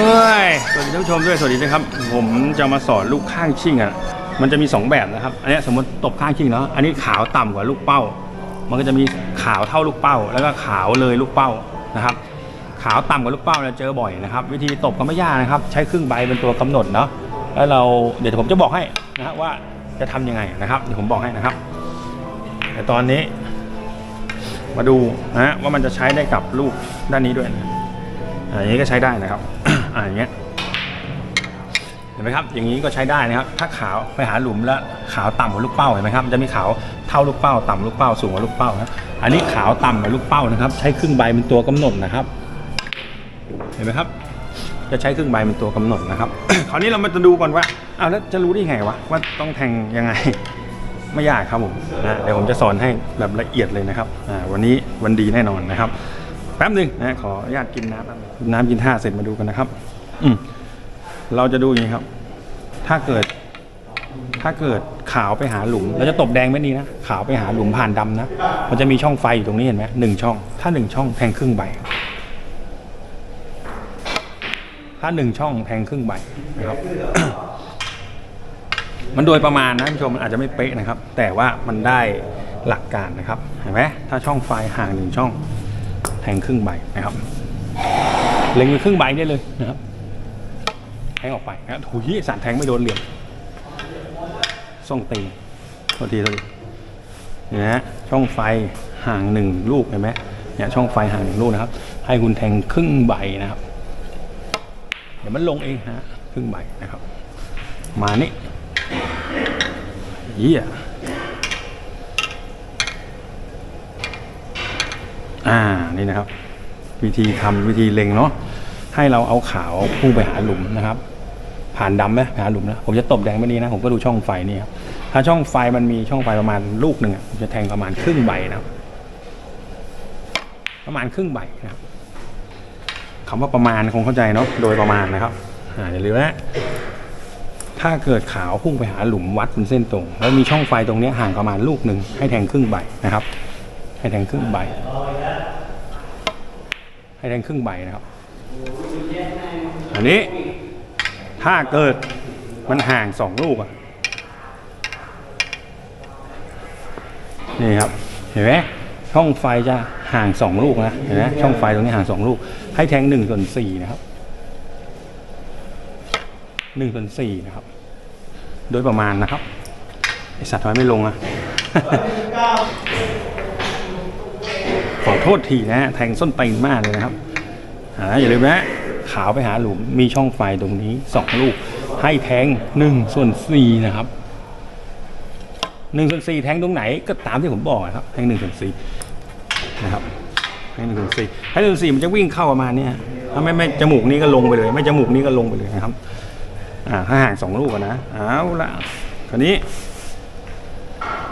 ฮ้ยสวัสดีท่านผู้ชมด้วยสวัสดีนะครับ ผมจะมาสอนลูกข้างชิ่งอะ มันจะมี 2 แบบนะครับ อันนี้สมมติตบข้างชิ่งแล้ว อันนี้ขาวต่ำกว่าลูกเป้า มันก็จะมีขาวเท่าลูกเป้า แล้วก็ขาวเลยลูกเป้านะครับ ขาวต่ำกว่าลูกเป้าเราเจอบ่อยนะครับ วิธีตบก็ไม่ยากนะครับ ใช้ครึ่งใบเป็นตัวกำหนดเนาะ แล้วเราเดี๋ยวผมจะบอกให้นะฮะว่าจะทำยังไงนะครับเดี๋ยวผมบอกให้นะครับ แต่ตอนนี้ มาดูนะฮะว่ามันจะใช้ได้กับลูกด้านนี้ด้วยนะอ่าอย่างนี้ก็ใช้ได้นะครับ อ่าอย่างเงี้ยเห็นไหมครับ อย่างนี้ก็ใช้ได้นะครับ ถ้าขาวไปหาหลุมแล้วขาวต่ำกว่าลูกเป้าเห็นไหมครับมันจะมีขาวเท่าลูกเป้าต่ำลูกเป้าสูงกว่าลูกเป้านะอันนี้ขาวต่ำกว่าลูกเป้านะครับ ใช้ครึ่งใบเป็นตัวกำหนดนะครับ เห็นไหมครับ จะใช้ครึ่งใบเป็นตัวกำหนดนะครับ คราวนี้เรามาจะดูก่อนว่าเอาแล้วจะรู้ได้ไงวะว่าต้องแทงยังไงไม่ยากครับผมนะเดี๋ยวผมจะสอนให้แบบละเอียดเลยนะครับวันนี้วันดีแน่นอนนะครับ แป๊บหนึ่งนะขออนุญาตกินน้ำแป๊บนึงกินน้ำกินท่าเสร็จมาดูกันนะครับ อืมเราจะดูอย่างนี้ครับ ถ้าเกิด ถ้าเกิดขาวไปหาหลุมเราจะตบแดงไม่ดีนะขาวไปหาหลุมผ่านดำนะมันจะมีช่องไฟอยู่ตรงนี้เห็นไหมหนึ่งช่อง ถ้าหนึ่งช่องแทงครึ่งใบถ้าหนึ่งช่องแทงครึ่งใบนะครับ มันโดยประมาณนะท่านผู้ชมมันอาจจะไม่เป๊ะนะครับ แต่ว่ามันได้หลักการนะครับเห็นไหมถ้าช่องไฟห่างหนึ่งช่อง แทงครึ่งใบนะครับ เล็งไปครึ่งใบได้เลยนะครับ แทงออกไปนะถุยสารแทงไม่โดนเหลี่ยมส่องตีโทษทีโทษทีเนี่ยนะช่องไฟห่างหนึ่งลูกเห็นไหมเนี่ยช่องไฟห่างหนึ่งลูกนะครับ ให้คุณแทงครึ่งใบนะครับ เดี๋ยวมันลงเองนะฮะครึ่งใบนะครับ มานี่เยี่ย อ่านี่นะครับ วิธีทำวิธีเล็งเนาะให้เราเอาขาวพุ่งไปหาหลุมนะครับ ผ่านดำไหมหาหลุมนะผมจะตบแดงไม่ดีนะผมก็ดูช่องไฟนี่ครับถ้าช่องไฟมันมีช่องไฟประมาณลูกหนึ่งผมจะแทงประมาณครึ่งใบนะครับ ประมาณครึ่งใบนะครับคำว่าประมาณคงเข้าใจเนาะโดยประมาณนะครับอ่าอย่าลืมนะถ้าเกิดขาวพุ่งไปหาหลุมวัดเป็นเส้นตรง แล้วมีช่องไฟตรงนี้ห่างประมาณลูกหนึ่งให้แทงครึ่งใบนะครับ ให้แทงครึ่งใบ ให้แทงครึ่งใบนะครับ อันนี้ถ้าเกิดมันห่างสองลูกอะนี่ครับเห็นไหมช่องไฟจะห่างสองลูกนะเห็นไหมช่องไฟตรงนี้ห่างสองลูก ให้แทงหนึ่งส่วนสี่นะครับหนึ่งส่วนสี่นะครับ โดยประมาณนะครับไอสัตว์ทำไมไม่ลงอะ โทษทีนะฮะแทงส้นตีนมากเลยนะครับอ่าอย่าลืมนะขาวไปหาหลุมมีช่องไฟตรงนี้สองลูก ให้แทงหนึ่งส่วนสี่นะครับหนึ่งส่วนสี่แทงตรงไหนก็ตามที่ผมบอกนะครับแทงหนึ่งส่วนสี่นะครับแทงหนึ่งส่วนสี่แทงหนึ่งส่วนสี่มันจะวิ่งเข้าประมาณนี้ถ้าไม่ไม่จมูกนี้ก็ลงไปเลย ไม่จมูกนี้ก็ลงไปเลยนะครับอ่าถ้าห่างสองลูกนะเอาละคราวนี้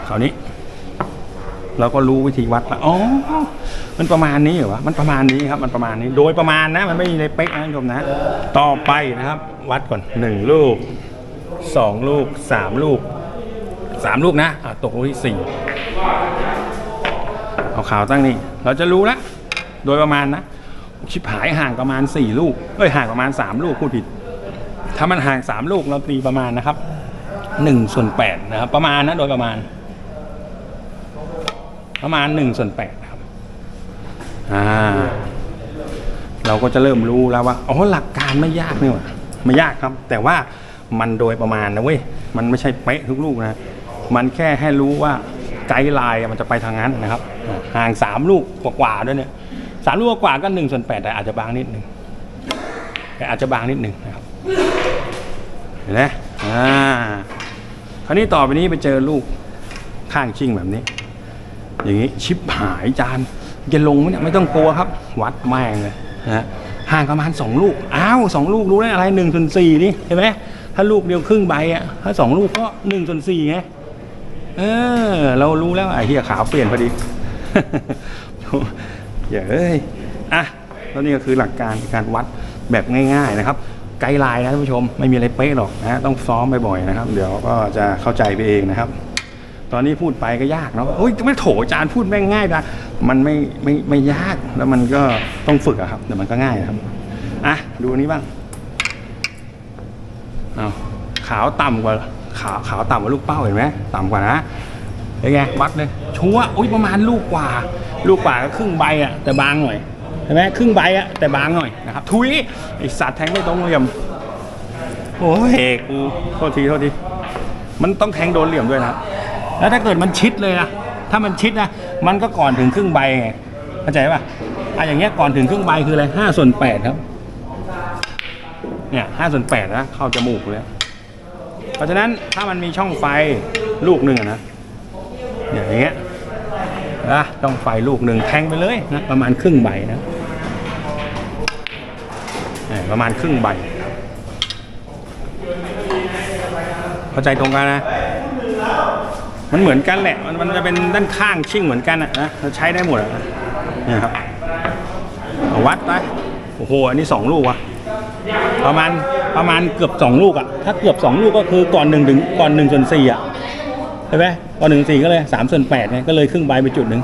คราวนี้ เราก็รู้วิธีวัดละอ๋อ มันประมาณนี้เหรอวะมันประมาณนี้ครับ มันประมาณนี้ โดยประมาณนะ มันไม่มีในเป๊กนะท่านผู้ชมนะ ต่อไปนะครับ วัดก่อนหนึ่งลูกสองลูกสามลูกสามลูกนะอะตกลูกที่สี่เอาขาวตั้งนี่ เราจะรู้ละ โดยประมาณนะ ชิบหายห่างประมาณสี่ลูก เอ้ยห่างประมาณสามลูกพูดผิด ถ้ามันห่างสามลูกเราตีประมาณนะครับหนึ่งส่วนแปดนะครับ ประมาณนะโดยประมาณ ประมาณหนึ่งส่วนแปด อ่า เราก็จะเริ่มรู้แล้วว่าอ๋อหลักการไม่ยากนี่หว่าไม่ยากครับ แต่ว่ามันโดยประมาณนะเว้ยมันไม่ใช่เป๊ะทุกลูกนะมันแค่ให้รู้ว่าไกด์ไลน์มันจะไปทางนั้นนะครับ ห่างสามลูกกว่าๆด้วยเนี่ยสามลูกกว่าก็หนึ่งส่วนแปดแต่อาจจะบางนิดหนึ่งแต่อาจจะบางนิดหนึ่งนะครับเห็นไหมอ่าคราวนี้ต่อไปนี้ไปเจอลูกข้างชิ่งแบบนี้ อย่างนี้ชิปหายจาน จะลงไหมเนี่ยไม่ต้องกลัวครับ วัดแม่งเลยนะฮะห่างประมาณสองลูกอ้าวสองลูกรู้ได้อะไรหนึ่งส่วนสี่นี่เห็นไหมถ้าลูกเดียวครึ่งใบอะถ้าสองลูกก็หนึ่งส่วนสี่ไงเออ เรารู้แล้วไอ้เหี้ยขาวเปลี่ยนพอดีอย่าเอ้ยอะแล้วนี่ก็คือหลักการการวัดแบบง่าย ๆนะครับ ไกด์ไลน์นะท่านผู้ชมไม่มีอะไรเป๊ะหรอกนะต้องซ้อมบ่อยๆนะครับ เดี๋ยวก็จะเข้าใจไปเองนะครับ ตอนนี้พูดไปก็ยากเนาะโอ้ยไม่โถอาจารย์พูดแม่งง่ายนะ มันไม่ไม่ไม่ยากแล้วมันก็ต้องฝึกอะครับเดี๋ยวมันก็ง่ายนะครับอะดูนี้บ้างเอาขาวต่ำกว่าขาวขาวต่ำกว่าลูกเป้าเห็นไหมต่ำกว่านะเป็นไงวัดเลยชัวอุ้ยประมาณลูกกว่า ลูกกว่าก็ครึ่งใบอะแต่บางหน่อยเห็นไหมครึ่งใบอะแต่บางหน่อยนะครับทุยไอสัตว์แทงไม่ตรงเหลี่ยมโอ้ยกูโทษทีโทษทีมันต้องแทงโดนเหลี่ยมด้วยนะแล้วถ้าเกิดมันชิดเลยนะ ถ้ามันชิดนะ มันก็ก่อนถึงครึ่งใบไงเข้าใจป่ะอะอย่างเงี้ยก่อนถึงครึ่งใบคืออะไรห้าส่วนแปดครับ เนี่ยห้าส่วนแปดนะเข้าจมูกเลยเพราะฉะนั้นถ้ามันมีช่องไฟลูกหนึ่งนะเนี่ยอย่างเงี้ยนะช่องไฟลูกหนึ่งแทงไปเลยนะประมาณครึ่งใบนะเนี่ยประมาณครึ่งใบ เข้าใจตรงกันนะ มันเหมือนกันแหละ มันมันจะเป็นด้านข้างชิ่งเหมือนกันอะนะเราใช้ได้หมดนะนี่ครับวัดไปโอ้โหอันนี้สองลูกว่ะประมาณประมาณเกือบสองลูกอะถ้าเกือบสองลูกก็คือก่อนหนึ่งถึงก่อนหนึ่งส่วนสี่อะใช่ไหมก่อนหนึ่งสี่ก็เลยสามส่วนแปดเนี่ยก็เลยครึ่งใบไปจุดหนึ่ง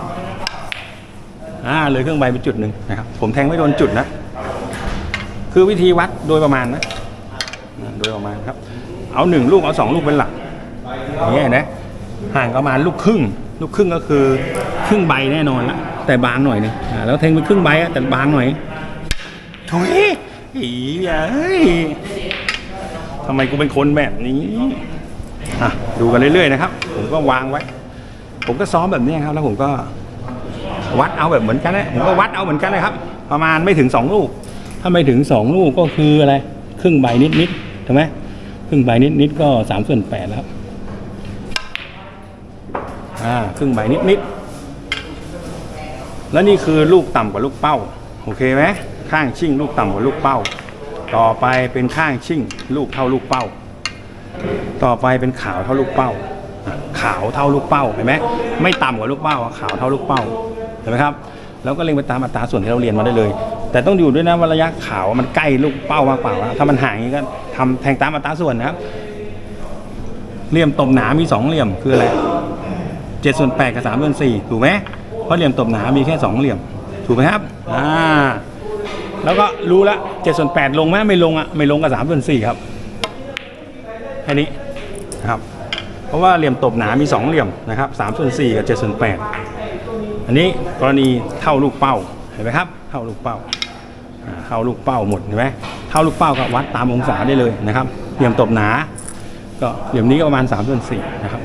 อ่าเลยครึ่งใบไปจุดหนึ่งนะครับผมแทงไม่โดนจุดนะ คือวิธีวัดโดยประมาณนะโดยประมาณครับ เอาหนึ่งลูกเอาสองลูกเป็นหลักอย่างเงี้ยนะ ห่างประมาณลูกครึ่ง ลูกครึ่งก็คือครึ่งใบแน่นอนละแต่บางหน่อยนึงอ่แล้วแทงไปครึ่งใบแต่บางหน่อยถุยอีเอ้ยทำไมกูเป็นคนแบบนี้อะดูกันเรื่อยๆนะครับ ผมก็วางไว้ ผมก็ซ้อมแบบนี้ครับ แล้วผมก็วัดเอาแบบเหมือนกันนะผมก็วัดเอาเหมือนกันเลยครับ ประมาณไม่ถึงสองลูก ถ้าไม่ถึงสองลูกก็คืออะไร ครึ่งใบนิดๆถูกไหมครึ่งใบนิดๆก็สามส่วนแปดแล้ว อ่าครึ่งใบนิดๆ แล้วนี่คือลูกต่ำกว่าลูกเป้า โอเคไหมข้างชิ่งลูกต่ำกว่าลูกเป้า ต่อไปเป็นข้างชิ่ง ลูกเท่าลูกเป้า ต่อไปเป็นขาวเท่าลูกเป้า ขาวเท่าลูกเป้าเห็นไหมไม่ต่ำกว่าลูกเป้าขาวเท่าลูกเป้าเห็นไหมครับแล้วก็เล็งไปตามอัตราส่วนที่เราเรียนมาได้เลย แต่ต้องอยู่ด้วยนะว่าระยะขาวมันใกล้ลูกเป้ามากกว่าถ้ามันห่างอย่างนี้ก็ทำแทงตามอัตราส่วนนะครับเหลี่ยมตบหนามีสองเหลี่ยมคืออะไร เจ็ดส่วนแปดกับสามส่วนสี่ถูกไหมเพราะเหลี่ยมตบหนา มีแค่สองเหลี่ยม ถูกไหมครับ อ่า แล้วก็รู้ละเจ็ดส่วนแปดลงไหมไม่ลงอะ ไม่ลงกับสามส่วนสี่ครับ แค่นี้นะครับ เพราะว่าเหลี่ยมตบหนา มีสองเหลี่ยมนะครับสามส่วนสี่กับเจ็ดส่วนแปดอันนี้กรณีเท่าลูกเป้า เห็นไหมครับ เท่าลูกเป้าอ่าเท่าลูกเป้าหมดเห็นไหมเท่าลูกเป้าก็วัดตามองศาได้เลยนะครับ เหลี่ยมตบหนา ก็เหลี่ยมนี้ก็ประมาณ3ส่วน4นะครับ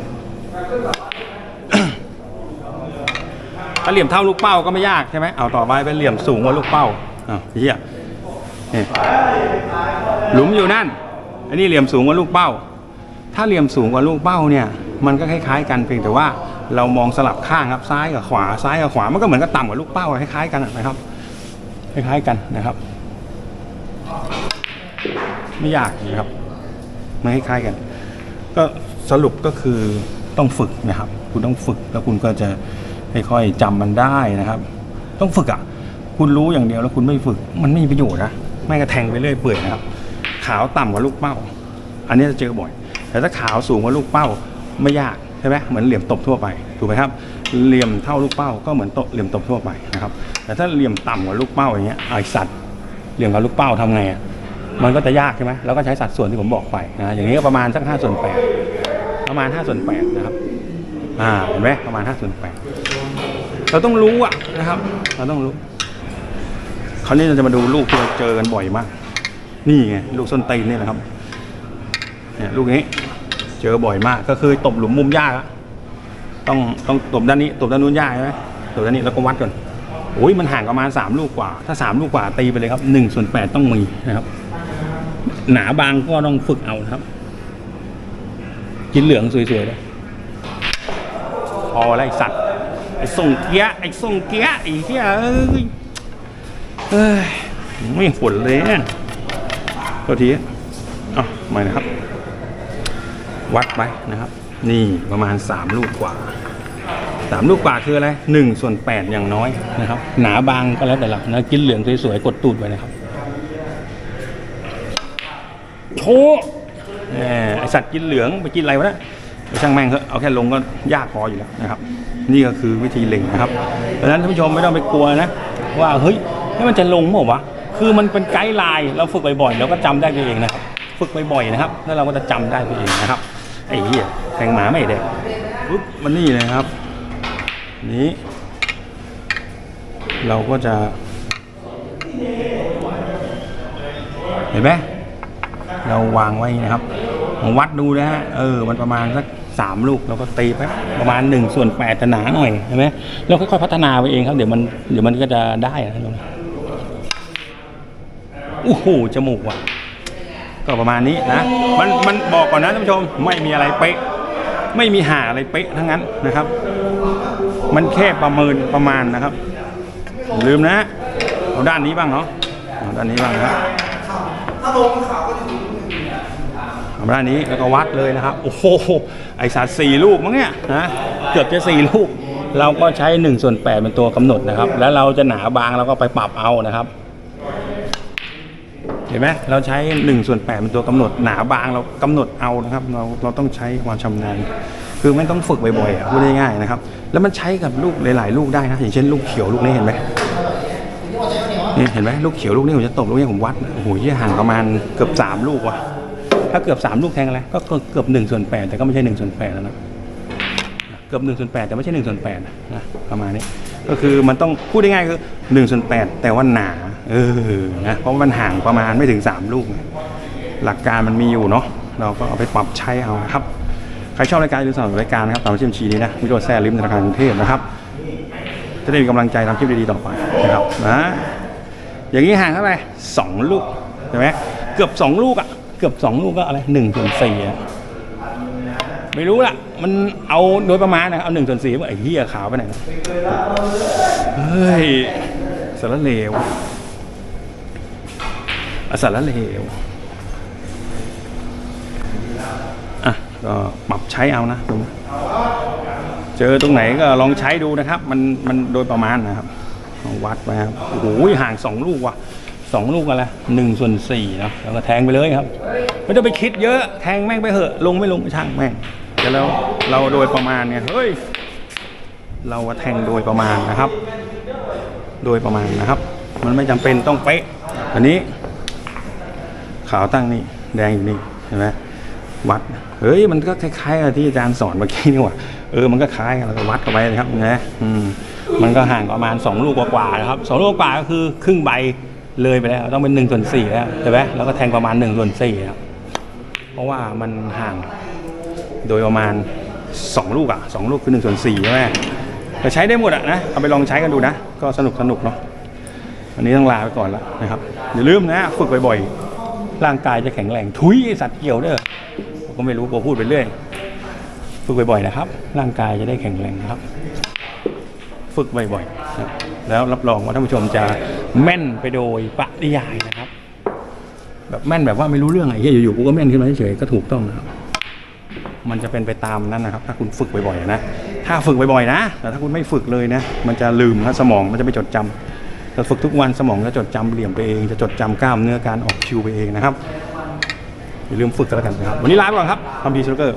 ถ้าเหลี่ยมเท่าลูกเป้าก็ไม่ยากใช่ไหมเอาต่อไปเป็นเหลี่ยมสูงกว่าลูกเป้าอ้าวเฮียนี่หลุมอยู่นั่น อันนี้เหลี่ยมสูงกว่าลูกเป้า ถ้าเหลี่ยมสูงกว่าลูกเป้าเนี่ย มันก็คล้ายๆ กันเพียงแต่ว่าเรามองสลับข้างครับซ้ายกับขวาซ้ายกับขวา มันก็เหมือนกับต่ำกว่าลูกเป้าคล้ายๆกันนะครับ คล้ายๆกันนะครับ ไม่ยากนะครับมันคล้ายๆกัน ก็สรุปก็คือต้องฝึกนะครับ คุณต้องฝึกแล้วคุณก็จะ ค่อยๆจำมันได้นะครับ ต้องฝึกอะ คุณรู้อย่างเดียวแล้วคุณไม่ฝึก มันไม่มีประโยชน์นะไม่กระแทงไปเรื่อยเปื่อยนะครับ ขาวต่ำกว่าลูกเป้า อันนี้จะเจอบ่อย แต่ถ้าขาวสูงกว่าลูกเป้าไม่ยากใช่ไหมเหมือนเหลี่ยมตบทั่วไปถูกไหมครับเหลี่ยมเท่าลูกเป้าก็เหมือนตบเหลี่ยมตบทั่วไปนะครับแต่ถ้าเหลี่ยมต่ำกว่าลูกเป้าอย่างเงี้ยไอสัตว์เหลี่ยมกับลูกเป้าทำไงอะมันก็จะยากใช่ไหมแล้วก็ใช้สัดส่วนที่ผมบอกไปนะอย่างนี้ก็ประมาณสักห้าส่วนแปดประมาณห้าส่วนแปดนะครับอ่าเห็นไหมประมาณห้าส่วนแปด เราต้องรู้อะนะครับ เราต้องรู้ คราวนี้เราจะมาดูลูกที่เราเจอกันบ่อยมาก นี่ไงลูกส้นตีนนี่แหละครับ เนี่ยลูกนี้เจอบ่อยมาก ก็คือตบหลุมมุมยากต้องต้องตบด้านนี้ตบด้านนู้นยากใช่ไหมตบด้านนี้แล้วก็วัดก่อนโอ้ยมันห่างประมาณสามลูกกว่า ถ้าสามลูกกว่าตีไปเลยครับหนึ่งส่วนแปดต้องมีนะครับ หนาบางก็ต้องฝึกเอานะครับ กินเหลืองสวยๆเลยพอแล้วไอสัตว์ ไอ้ส่งเกี้ยไอ้ส่งเกี้ยไอเกี้ยเอ้ยเอ้ยไม่ฝนเลยเนี่ยโทษทีเอะม่นะครับ วัดไปนะครับ นี่ประมาณสามลูกกว่าสามลูกกว่าคืออะไรหนึ่งส่วนแปดอย่างน้อยนะครับ หนาบางก็แล้วแต่เรานะกินเหลืองสวยๆกดตูดไว้นะครับโชว์แหมไอสัตว์กินเหลืองไปกินอะไรวะเนะ ช่างแม่งเอะเอาแค่ลงก็ยากพออยู่แล้วนะครับ นี่ก็คือวิธีเล็งนะครับดังนั้นท่านผู้ชมไม่ต้องไปกลัวนะ ว่าเฮ้ยนี่มันจะลงเปล่าวะคือมันเป็นไกด์ไลน์เราฝึกบ่อยๆแล้วก็จำได้เองนะครับฝึกบ่อยๆนะครับแล้วเราก็จะจำได้ไปเองนะครับไอ้เหี้ยแทงหมาไม่ได้ปุ๊บมันนี่เลยครับ นี้ เราก็จะ เห็นไหมเราวางไว้นะครับวัดดูนะฮะเออ มันประมาณสัก สามลูกเราก็ตีไปประมาณหนึ่งส่วนแปดจะหนาหน่อยเห็นไหมเราค่อยๆพัฒนาไปเองครับเดี๋ยวมันเดี๋ยวมันก็จะได้อะท่านโอ้โหจมูกว่ะ ก็ประมาณนี้นะมันมันบอกก่อนนะท่านผู้ชมไม่มีอะไรเป๊ะ ไม่มีหาอะไรเป๊ะทั้งนั้นนะครับ มันแค่ประเมินประมาณนะครับ ลืมนะเอาด้านนี้บ้างเนาะเอาด้านนี้บ้างนะครับเอา ด้านนี้แล้วก็วัดเลยนะครับ โอ้โห ไอสัตว์สี่ลูกมั้งเนี่ยนะ เกือบจะสี่ลูก เราก็ใช้1ส่วน8เป็นตัวกำหนดนะครับ แล้วเราจะหนาบางเราก็ไปปรับเอานะครับ เห็นไหมเราใช้1ส่วน8เป็นตัวกำหนด หนาบางเรากำหนดเอานะครับ เราเราต้องใช้ความชำนาญ คือไม่ต้องฝึกบ่อยๆพูดง่ายๆนะครับ แล้วมันใช้กับลูกหลายๆ ลูกได้นะ อย่างเช่นลูกเขียวลูกนี้เห็นไหมนี่เห็นไหมลูกเขียวลูกนี้ผมจะตบลูกนี้ผมวัดโอ้โหยี่ห่างประมาณเกือบสามลูกว่ะ ถ้าเกือบสามลูกแทงอะไรก็เกือบหนึ่งส่วนแปดแต่ก็ไม่ใช่หนึ่งส่วนแปดแล้วนะเกือบหนึ่งส่วนแปดแต่ไม่ใช่หนึ่งส่วนแปดนะประมาณนี้ ก็คือมันต้องพูดง่ายๆคือหนึ่งส่วนแปดแต่ว่าหนาเออนะเพราะมันห่างประมาณไม่ถึงสามลูก หลักการมันมีอยู่เนาะเราก็เอาไปปรับใช้เอาครับใครชอบรายการหรือสนับสนุนรายการนะครับตามชื่อบัญชีนี้นะวิโรจน์แซ่ลิมธนาคารกรุงเทพนะครับจะได้มีกำลังใจทำคลิปดีๆต่อไปนะครับนะอย่างนี้ห่างเข้าไปสองลูกใช่ไหมเกือบสองลูกอะ เกือบสองลูกก็อะไรหนึ่งส่วนสี่ไม่รู้ล่ะ มันเอาโดยประมาณนะเอาหนึ่งส่วนสี่ไอ้เหี้ยขาวไปไหนเฮ้ยสารเลวอสารเลวอะก็ปรับใช้เอานะตรงเจอตรงไหนก็ลองใช้ดูนะครับ มันมันโดยประมาณนะครับลองวัดไปครับโอ้โหห่างสองลูกว่ะ สองลูกอะไรหนึ่งส่วนสี่เนาะแล้วก็แทงไปเลยครับ ไม่ต้องไปคิดเยอะแทงแม่งไปเหอะ ลงไม่ลงช่างแม่งแต่แล้วเราโดยประมาณเนี่ยเฮ้ยเราแทงโดยประมาณนะครับ โดยประมาณนะครับ มันไม่จำเป็นต้องเป๊ะอันนี้ ขาวตั้งนี่แดงอยู่นี่เห็นไหมวัดเฮ้ยมันก็คล้ายๆกับที่อาจารย์สอนเมื่อกี้นี่หว่าเออมันก็คล้ายกันเราก็วัดเข้าไปนะครับนะอืมมันก็ห่างประมาณสองลูกกว่าๆนะครับสองลูกกว่าก็คือครึ่งใบ เลยไปแล้วต้องเป็นหนึ่งส่วนสี่แล้วใช่ไหมแล้วก็แทงประมาณหนึ่งส่วนสี่ครับเพราะว่ามันห่างโดยประมาณ2ลูกอะสองลูกคือ1ส่วน4ใช่ไหมแต่ใช้ได้หมดอะนะเอาไปลองใช้กันดูนะ ก็สนุกสนุกเนาะวันนี้ต้องลาไปก่อนแล้วนะครับอย่าลืมนะฝึกบ่อยๆร่างกายจะแข็งแรงทุยสัตว์เกี่ยวเด้อผมก็ไม่รู้ผมพูดไปเรื่อยฝึกบ่อยๆนะครับ ร่างกายจะได้แข็งแรงนะครับ ฝึกบ่อยๆแล้วรับรองว่าท่านผู้ชมจะ แม่นไปโดยปริยายนะครับ แบบแม่นแบบว่าไม่รู้เรื่องไอ้เหี้ยอยู่ๆกูก็แม่นขึ้นมาเฉยๆก็ถูกต้องนะครับ มันจะเป็นไปตามนั้นนะครับ ถ้าคุณฝึกบ่อยๆนะถ้าฝึกบ่อยๆนะแต่ถ้าคุณไม่ฝึกเลยนะ มันจะลืมนะสมองมันจะไม่จดจำแต่ฝึกทุกวันสมองจะจดจำเหลี่ยมไปเอง จะจดจำกล้ามเนื้อการออกคิวไปเองนะครับอย่าลืมฝึกกันแล้วกันนะครับ วันนี้ลาไปก่อนครับทำพีสโลเกอร์